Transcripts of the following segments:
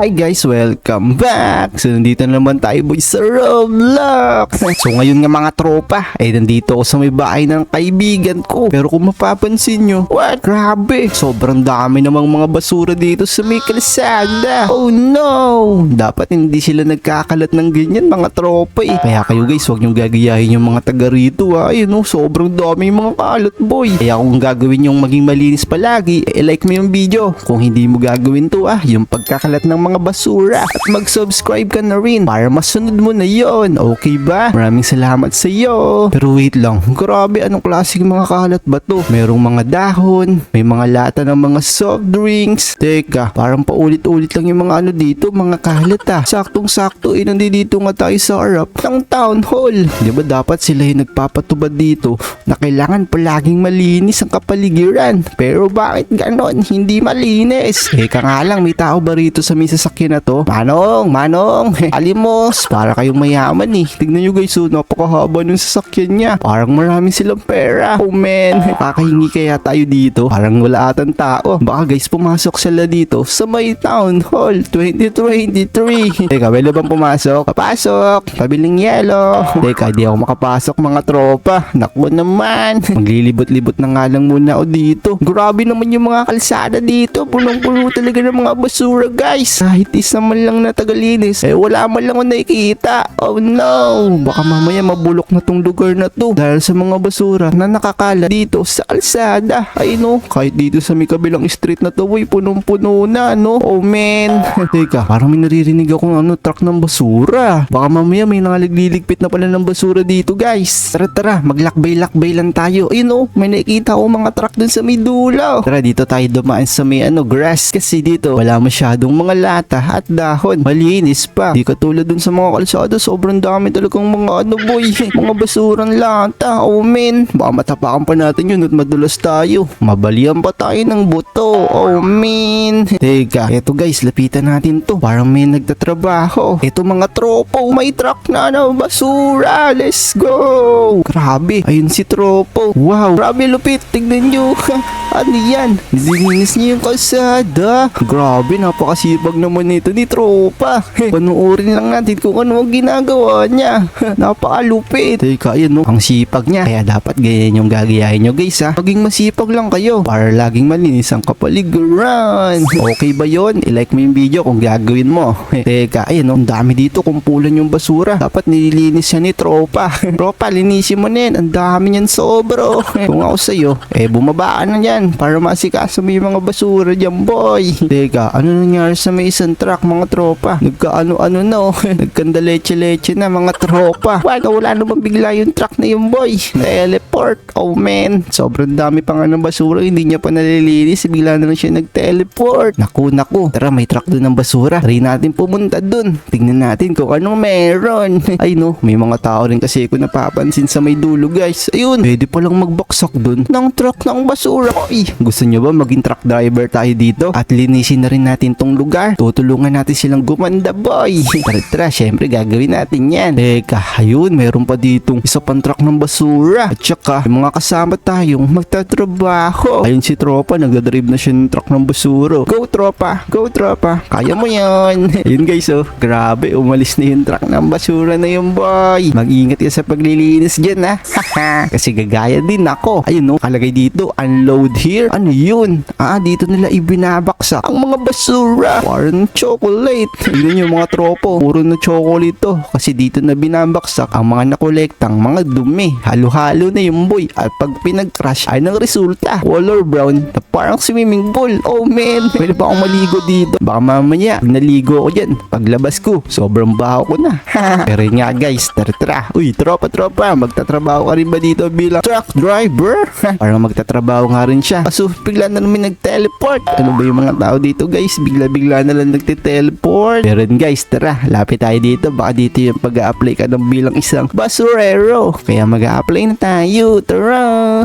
Hi guys, welcome back! So nandito na naman tayo boys sa Roblox! So ngayon nga mga tropa, ay nandito ako sa may bahay ng kaibigan ko. Pero kung mapapansin nyo, what? Grabe! Sobrang dami namang mga basura dito sa may kalsada. Oh no! Dapat hindi sila nagkakalat ng ganyan mga tropa eh. Kaya kayo guys, huwag nyo gagayahin yung mga taga rito ha. Ayun oh, sobrang dami mga kalat boy. Kaya kung gagawin yung maging malinis palagi, eh like mo yung video. Kung hindi mo gagawin to ah, yung pagkakalat ng mga basura. At mag-subscribe ka na rin para masunod mo na yon. Okay ba? Maraming salamat sa iyo. Pero wait lang, grabe anong klaseng mga kalat ba to? Merong mga dahon, may mga lata ng mga soft drinks. Teka, parang paulit-ulit lang yung mga ano dito, mga kalat ah. Saktong-sakto, eh nandito nga tayo sa harap ng town hall. Di ba dapat sila yung nagpapatubad dito na kailangan palaging malinis ang kapaligiran. Pero bakit ganon? Hindi malinis. Teka nga lang, may tao ba rito sa may sasakyan na to? Manong, manong, alimos, para kayong mayaman eh. Tignan nyo guys, oh, napakahaba ng sasakyan niya. Parang marami silang pera. Oh man, kakahingi kaya tayo dito. Parang wala atang tao. Baka guys, pumasok sila dito sa may town hall 2023. Teka, wala bang pumasok? Papasok, pabiling yelo. Teka, di ako makapasok mga tropa. Naku naman. Maglilibot-libot na nga lang muna ako dito. Grabe naman yung mga kalsada dito. Punong-puno talaga ng mga basura guys. Kahit isa lang na tagalinis, eh wala man lang ako nakikita. Oh no! Baka mamaya mabulok na tong lugar na to. Dahil sa mga basura na nakakala dito sa kalsada. Ay no, kahit dito sa may kabilang street na to, uy, punong-puno na, no? Oh man. Teka, parang may naririnig akong ano, truck ng basura. Baka mamaya may nangaligliligpit na pala ng basura dito, guys. Tara, tara, maglakbay-lakbay lang tayo. Ayun oh, may nakikita ko mga truck dun sa may dulo. Tara, dito tayo dumaan sa may ano, grass. Kasi dito, wala masyadong mga lata at dahon. Malinis pa. Di katulad dun sa mga kalsada, sobrang dami talagang mga ano, boy. Mga basurang lata. Oh man, baka matapakan pa natin yun at madulas tayo. Mabalian pa tayo ng buto. Oh man. Teka, eto guys, lapitan natin to. Parang may nagtatrabaho. Eto mga tropo, may truck na na basura. Let's go. Grabe, ayun si tropo. Wow, grabe lupit. Tignan nyo. ano yan? Nilinis niya yung kalsada. Grabe, napakasipag naman nito ni tropa. Panuorin lang natin kung ano ang ginagawa niya. Napakalupit. Teka, yun no. Ang sipag niya. Kaya dapat ganyan yung gagayahin nyo guys ha. Maging masipag lang kayo para laging malinis ang kapaligiran. Okay ba yon? I-like mo yung video kung gagawin mo. Teka, ayun no. Ang dami dito kumpulan yung basura. Dapat nililinis siya ni tropa. tropa, linisin mo na yan. Ang dami niyan sobro. kung ako sa'yo, eh bumaba na yan para masikaso mo yung mga basura dyan boy. Teka, ano nangyari sa may isang truck mga tropa? Nagkaano-ano na oh. Nagkanda leche-leche na mga tropa. Wala, wala naman bigla yung truck na yung boy. Teleport. Oh man. Sobrang dami pa nga ng basura. Hindi niya pa nalilinis. Bigla na lang siya nag-teleport. Naku, naku. Tara, may truck doon ng basura. Try natin pumunta doon. Tingnan natin kung anong meron. Ay no, may mga tao rin kasi ko napapansin sa may dulo guys. Ayun, pwede palang magbaksak doon ng truck ng basura. Oy, gusto nyo ba maging truck driver tayo dito? At linisin na rin natin tong lugar. Tutulungan natin silang gumanda boy. Tara, tara, syempre gagawin natin yan. Teka, ayun, meron pa ditong isa pang truck ng basura. At saka, mga kasama tayong magtatrabaho. Ayun si tropa, nagdadrive na siya ng truck ng basura. Go tropa, go tropa. Kaya mo yan. ayun guys, oh, grabe, umalis na yung truck ng basura na yung boy. Mag-ingat ka sa paglilinis dyan ha. Haha, kasi gagaya din ako. Ayun no, kalagay dito, unload here. Ano yun? Ah, dito nila ibinabaksa ang mga basura. Parang chocolate. Tignan yung mga tropo. Puro na chocolate to. Kasi dito na binabaksak ang mga nakolektang mga dumi. Halo-halo na yung boy. At pag pinag-crush ay ng resulta. Color brown na parang swimming pool. Oh man, pwede pa akong maligo dito. Baka mamaya, naligo ako dyan, paglabas ko, sobrang baho ko na. Pero yun nga guys, tara tara. Uy, tropa tropa, magtatrabaho ka rin ba dito bilang truck driver? parang magtatrabaho nga rin siya. Kaso bigla na namin nag-teleport. Ano ba yung mga tao dito guys? Bigla-bigla na lang nagte-teleport. Pero guys, tara, lapit tayo dito. Baka dito yung pag-a-apply ka ng bilang isang basurero. Kaya mag-a-apply na tayo. Tara!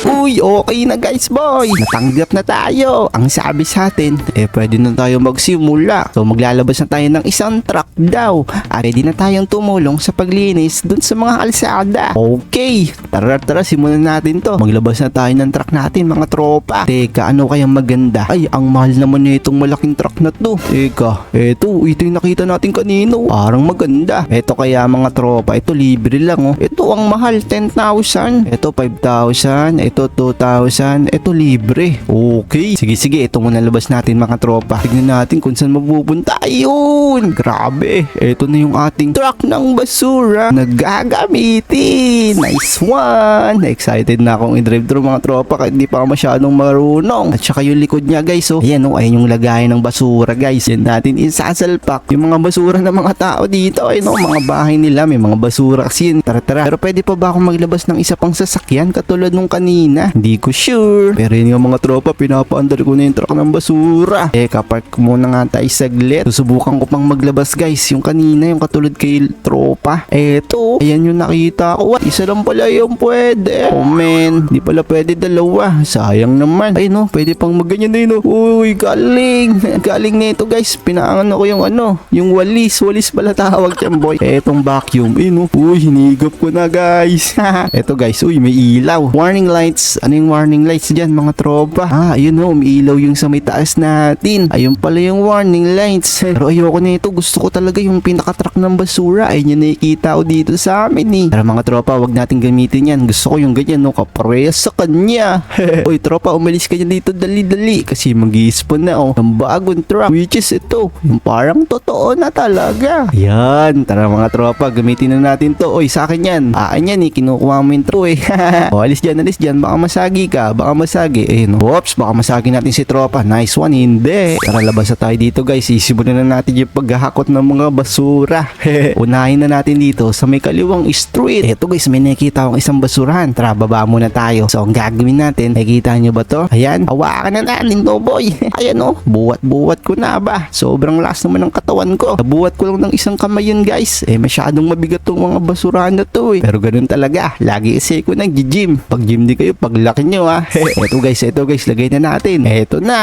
Uy, okay na guys boy. Natanggap na tayo. Ang sabi sa atin, eh pwede na tayo magsimula. So maglalabas na tayo ng isang truck daw. At ready na tayong tumulong sa paglinis dun sa mga kalsada. Okay, tara tara simulan natin to. Maglabas na tayo ng truck natin mga tropa. Teka, ano kayang maganda? Ay, ang mahal naman na itong malaking truck na to. Teka, eto, ito yung nakita natin kanino. Parang maganda. Eto kaya mga tropa, ito libre lang oh. Ito ang mahal, 10,000. Ito 5,000. Ito 2,000. Ito libre. Okay. Sige, sige. Ito muna labas natin mga tropa. Tignan natin kung saan mapupunta. Ayun! Grabe. Ito na yung ating truck ng basura na gagamitin. Nice one! Excited na akong i-drive through mga tropa kahit di pa ako masyadong marunong. At saka yung likod niya guys. Oh. Ayan oh. Ayan yung lagayan ng basura guys. Yan natin isasalpak. Yung mga basura ng mga tao dito. Ayun oh. Mga bahay nila. May mga basura kasi yun. Tara tara. Pero pwede pa ba akong maglabas ng isa pang sasakyan katulad nung kanina? Hindi ko sure. Pero yun yung mga tropa. Pinapaandar ko na yung truck ng basura. Eh kapark muna nga tayo saglit. Susubukan ko pang maglabas guys. Yung kanina yung katulad kay tropa. Eto. Ayan yung nakita ko. What? Isa lang pala yung pwede. Oh man. Di pala pwede dalawa. Sayang naman. Ay no. Pwede pang maganyan na yun. Uy galing. Galing nito guys. Pinaangan ko yung ano. Yung walis. Walis pala tawag yan boy. Etong vacuum. Eh no. Uy hinigop ko na guys. Eto guys. Uy may ilaw. Warning lights. Ano yung warning lights dyan mga tropa? Ah ayun no. May ilaw yung sa may taas natin. Ayun pala yung warning lights. Pero ayoko na ito. Gusto ko talaga yung pinaka-truck ng basura. Ayun yung nakikita ko dito sa amin eh. Pero mga tropa, wag natin gamitin yan. Gusto ko yung ganyan no. Kaparehas sa kanya. Uy tropa, umalis ka dito dali-dali. Kasi mag spawn na oh. Ng bagong truck. Which is ito. Yung parang totoo na talaga. Yan. Tara mga tropa, gamitin na natin to. Uy, sa akin yan. Aan yan eh. Kinukuha mo yung truck eh. o, alis dyan, alis dyan. Baka masagi ka. Baka masagi. Eh, no. Oops, baka masagi natin si tropa. Nice one. Hindi. Tara, labas na tayo dito guys. Isimulan na natin yung paghahakot ng mga basura. Unahin na natin dito sa may kaliwang street. Eto guys, may nakikita akong isang basurahan. Tara, baba muna tayo. So, ang gagawin natin, nakikita nyo ba to? Ayan, hawakan na natin to boy. Ayan oh, buwat-buwat ko na ba? Sobrang lakas naman ng katawan ko. Nabuwat ko lang ng isang kamay yun guys. Eh, masyadong mabigat tong mga basurahan na to eh. Pero ganun talaga. Lagi kasi ko nag-gym. Pag gym di kayo, paglaki nyo ah. eto guys, eto guys, lagay na natin. Eto na.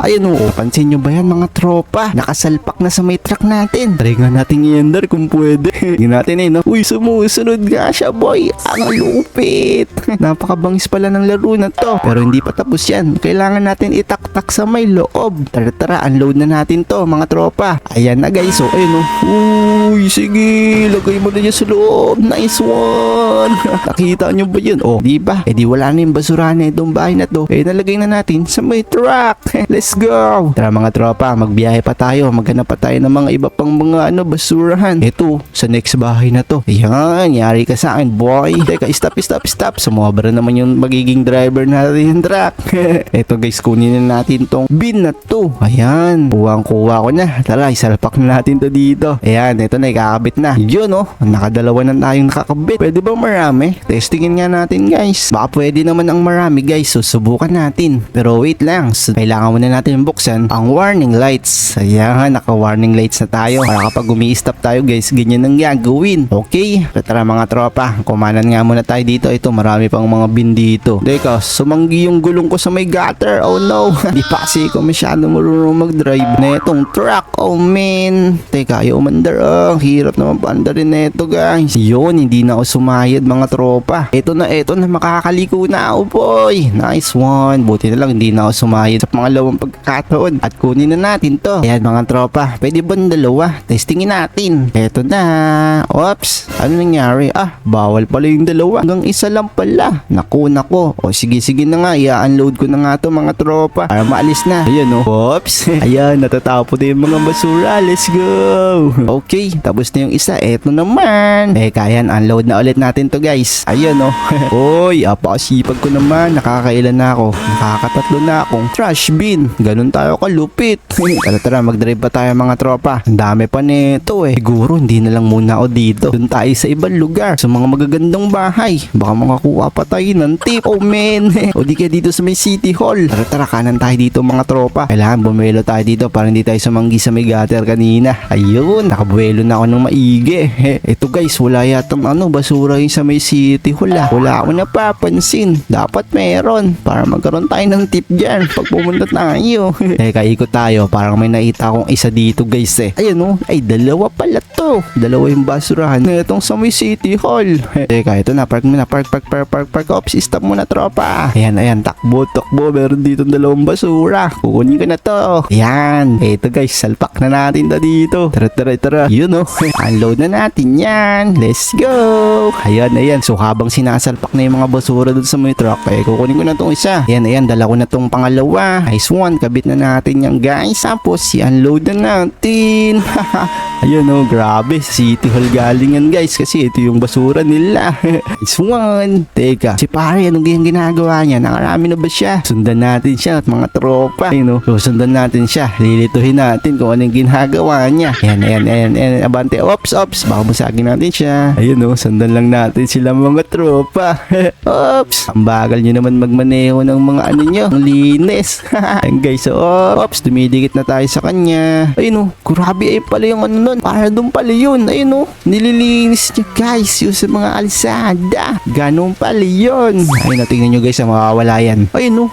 Ayan oh, pansin nyo ba yan mga tropa? Nakasalpak na sa may truck natin. Try nga natin i-ender kung pwede. Hindi natin eh, no? Uy, sumusunod nga siya, boy. Ang lupit. Napakabangis pala ng laro na to. Pero hindi pa tapos yan. Kailangan natin itaktak sa may loob. Tara, tara, unload na natin to, mga tropa. Ayan na guys, oh, ayun oh. Uy, sige, lagay mo na dyan sa loob. Nice one. Nakita nyo ba yun? Oh, di ba? Eh di wala na yung basura na itong bahay na to. Eh nalagay na natin sa may truck. Let's go. Tara mga tropa, magbiyahe pa tayo. Maghanap pa tayo ng mga iba pang mga ano basurahan. Ito, sa next bahay na to. Ayan, yari ka sa akin, boy. Teka, stop, stop, stop. Sumobra naman yung magiging driver natin yung truck. Ito guys, kunin na natin tong bin na to. Ayan, kuwang-kuha ko na. Tara, isalpak na natin to dito. Ayan, ito na, ikakabit na. Yun, oh. Nakadalawa na tayong nakakabit. Pwede ba marami? Testingin nga natin, guys. Baka pwede naman ang marami, guys. Susubukan natin. Pero wait lang. So, kailangan muna natin buksan ang warning lights. Ayan, naka-warning lights na tayo. Para kapag umi-stop tayo, guys, ganyan ang gagawin. Okay? Tara mga tropa. Kumanan nga muna tayo dito. Ito, marami pang mga bin dito. Teka, sumanggi yung gulong ko sa may gutter. Oh no. Di pa kasi ako masyado marunong mag-drive na itong truck. Oh man. Teka, ayaw umandar. Oh, hirap naman paandarin na ito guys. Yun, hindi na ako sumayad mga tropa. Ito na, ito na. Makakaliko na ako boy. Nice one. Buti na lang hindi na ako sumayad sa pangalawang pagkakataon. At kunin na natin to. Ayan mga tropa. Pwede ba ng dalawa? Testingin natin. Ito na. Oops. Ano nangyari? Ah, bawal pala yung dalawa. Hanggang isa lang pala. Naku, nako. O sige, sige na nga. I-unload ko na nga to mga tropa. Para maalis na. Ayan o. Oops. Ayan, natatapos na yung mga basura. Let's go. Okay, tapos na yung isa. Eto naman. Teka, ayan. Unload na ulit natin to guys. Ayan o. Oy, apakasipag ko naman. Nakakailan na ako. Nakakatatlo na akong trash bin. Ganun tayo kalupit. tara tara, mag-drive pa tayo mga tropa. Ang dami pa nito eh. Siguro hindi na lang muna ako dito. Doon tayo sa ibang lugar. Sa mga magagandang bahay. Baka makakuha pa tayo ng tip. Oh man. o di kaya dito sa may city hall. Tara tara, kanan tayo dito mga tropa. Kailangan bumelo tayo dito para hindi tayo sumanggi sa may gutter kanina. Ayun, nakabuelo na ako ng maigi. Ito guys, wala yatang ano, basura yung sa may city hall ah. Wala ako napansin. Dapat meron para magkaroon tayo ng tip dyan pag pumunta tayo. Teka, ikot tayo. Parang may nakita akong isa dito guys eh. Ayun oh, ay dalawa pala to. Dalawa yung basurahan na itong sa may City Hall. Teka, ito na. Park muna. Park, park, park, park, park. Ops, stop muna tropa. Ayan, ayan. Takbo, takbo. Meron dito dalawang basura. Kukunin ko na to. Ayan. Ito guys, salpak na natin to dito. Tara, tara, tara. Yun oh. Unload na natin yan. Let's go. Ayan, ayan. So habang sinasalpak na yung mga basura dun sa may truck, eh, kukunin ko na tong isa. Ayan, ayan. Dala ko na tong pangalawa. Nice one. Kabit na natin yan guys. Tapos, i-unload na natin. Ayun oh, grabe. City Hall galing yan guys. Kasi ito yung basura nila. nice one. Teka, si pare, anong yung ginagawa niya? Nakarami na ba siya? Sundan natin siya at mga tropa. Ayun oh, so, sundan natin siya. Lilituhin natin kung anong ginagawa niya. Ayan, ayan, ayan, ayan. Abante, ops, ops. Baka natin siya. Ayun oh, sundan lang natin sila mga tropa. ops. Ang bagal nyo naman magmaneho ng mga ano nyo. Ang linis. Ayan guys, so, ops. Dumidikit na tayo sa kanya. Ayun oh, grabe ay pala yung ano nun. Para doon pala yun. Ayun oh, nililinis niya guys. Yung sa mga alsada. Ganun pala yun. Ayun oh, tingnan nyo guys, ah, mawawala yan. Ayun oh,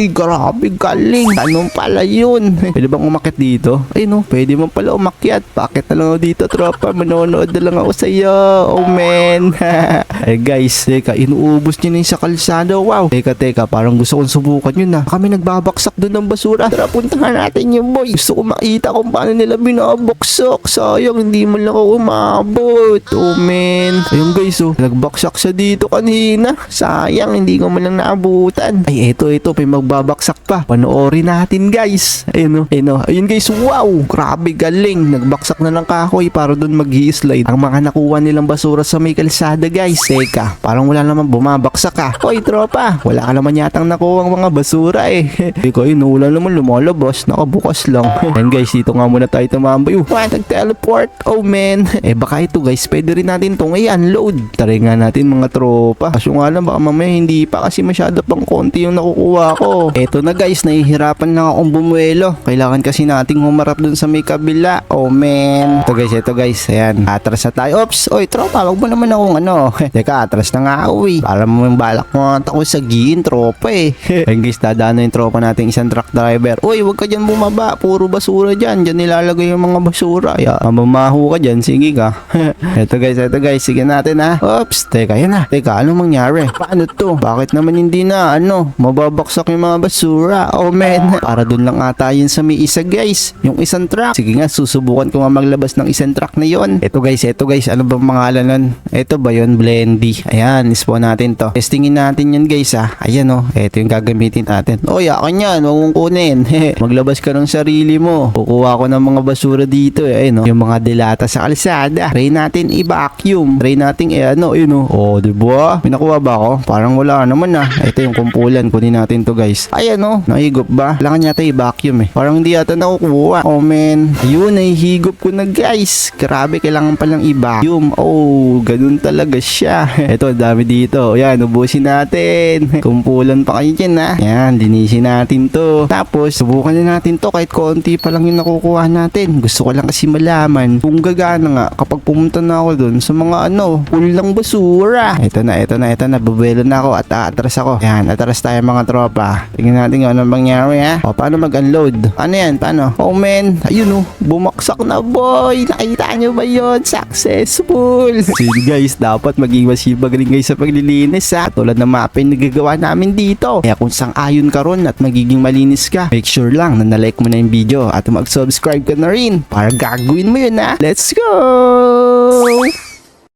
uy, grabe galing. Ganun pala yun. Pwede bang umakit dito? Ayun oh, pwede mo pala umakyat. Bakit na lang dito, tropa? Manonood na lang ako sa'yo. Oh, man. Ay guys, teka, inuubos niya yung sa kalsada. Wow. Teka, teka, parang gusto kong subukan yun na. Kami nagbabaksak doon ng basura. Tara, puntahan natin yung boy. Gusto ko makita kung paano nila binabaksak. Sayang, hindi mo lang ako umabot. Oh, man. Ayun guys, oh. Nagbaksak siya dito kanina. Sayang, hindi ko man lang naabutan. Ay, eto, eto. May magbabaksak pa. Panoorin natin, guys. Ayun, oh. Ayun, oh. Ayun guys, wow. Grabe, galing. Nagbaksak na ng kahoy para doon mag slide Ang mga nakuha nilang basura sa may kalsada, guys. Teka, parang wala naman bumabaksak ah. Hoy, tropa. Wala ka naman yatang nakuha ang mga basura eh. Teka, yun, wala naman lumalabas. Nakabukas lang. And guys, dito nga muna tayo tumambay. Uh, teleport Oh, man. Eh, baka ito, guys. Pwede rin natin itong i-unload. Try nga natin mga tropa. Kaso nga lang, baka mamaya hindi pa kasi masyado pang konti yung nakukuha ko. Eto na, guys. Nahihirapan lang akong bumuelo. Kailangan kasi nating humarap dun sa may kabila. Oh, man. Ito, guys. Ito, guys. Ayan. Atras na tayo. Oops. Oy, tropa. Wag mo naman akong ano. Teka, atras na nga eh. Para mo yung balak mo at ako sa giin, tropa eh. Ayun, guys. Dadaan na yung tropa nating isang truck driver. Uy, wag ka dyan bumaba. Puro basura dyan. Dyan nilalagay yung mga basura. Ya, mamaho ka dyan. Sige ka. eto, guys. Eto, guys. Sige natin ha. Oops. Teka, yan na. Teka, ano mangyari? Paano to? Bakit naman hindi na, ano, mababaksak yung mga basura? Oh, man. Para dun lang ata yun sa may isa, guys. Yung isang truck. Sige nga, susubukan ko nga maglabas ng isang truck na yon. Eto, guys. Eto, guys. Ano ba pangalan nun? Eto ba yon Blendy. Ayan, ispawn natin to. Testingin natin yun, guys, ha. Ayan, oh. Eto yung gagamitin natin. Oh, yakan yan. Huwag mong kunin. Maglabas ka ng sarili mo. Kukuha ko ng mga basura dito, eh. Ayun, oh. Yung mga dilata sa kalsada. Try natin i-vacuum. Try natin, eh, ano, yun, oh. Oh, diba? May ba ako? Parang wala naman, ah. Ito yung kumpulan. Kunin natin to, guys. Ayan, oh. Nahigop ba? Kailangan yata i-vacuum, eh. Parang hindi yata nakukuha. Oh, man. Ayun, nahihigop ko na, guys. Grabe, kailangan palang i-vacuum. Oh, ganun talaga siya. Ito, dami dito. Yan, ubusin natin. Kumpulan pa kayo dyan, ha. Yan, linisin natin to. Tapos, subukan na natin to kahit konti pa lang yung nakukuha natin. Gusto ko lang kasi malaman kung gagana nga kapag pumunta na ako dun sa mga ano, pulang basura. Ito na, ito na, ito na. Bubuelo na ako at aatras ako. Yan, atras tayo mga tropa. Tingnan natin kung ano mangyari, ha. O, paano mag-unload? Ano yan? Paano? Oh, man. Ayun, oh. Bumaksak na, boy. Nakita nyo ba yun? Successful. Sige, guys. Dapat maging masibag rin guys sa paglilinis, ha. Tulad ng mapin na namin dito. Kaya kung sang ayon ka ron at magiging malinis ka, make sure lang na na-like mo na yung video at mag-subscribe ka na rin para gagawin mo yun, ha. Let's go!